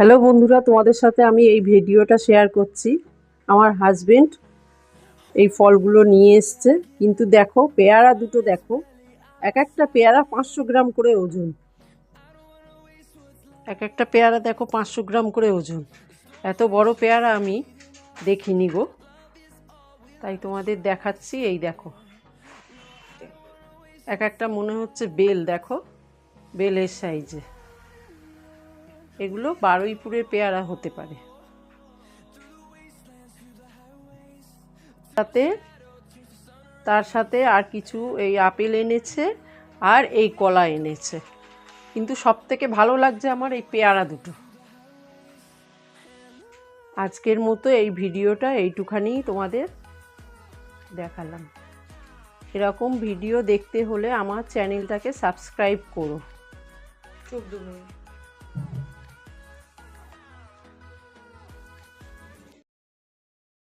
Hello বন্ধুরা, তোমাদের সাথে আমি এই ভিডিওটা শেয়ার করছি। আমার হাজবেন্ড এই ফলগুলো নিয়ে এসছে। কিন্তু দেখো, পেয়ারা দুটো দেখো। এক একটা পেয়ারা পাঁচশো গ্রাম করে ওজন। এক একটা পেয়ারা দেখো পাঁচশো গ্রাম করে ওজন। এত বড় পেয়ারা আমি দেখিনি গো। তাই তোমাদের দেখাচ্ছি, এই দেখো। এক একটা মনে হচ্ছে বেল, দেখো। বেলের সাইজে এগুলো বারুইপুরের পেয়ারা হতে পারে। সাথে তার সাথে আর কিছু এই আপেল এনেছে আর এই কলা এনেছে। কিন্তু সব থেকে ভালো লাগছে আমার এই পেয়ারা দুটো। আজকের মতো এই ভিডিওটা এইটুখানি তোমাদের দেখালাম। এরকম ভিডিও দেখতে হলে আমার চ্যানেলটাকে সাবস্ক্রাইব করো।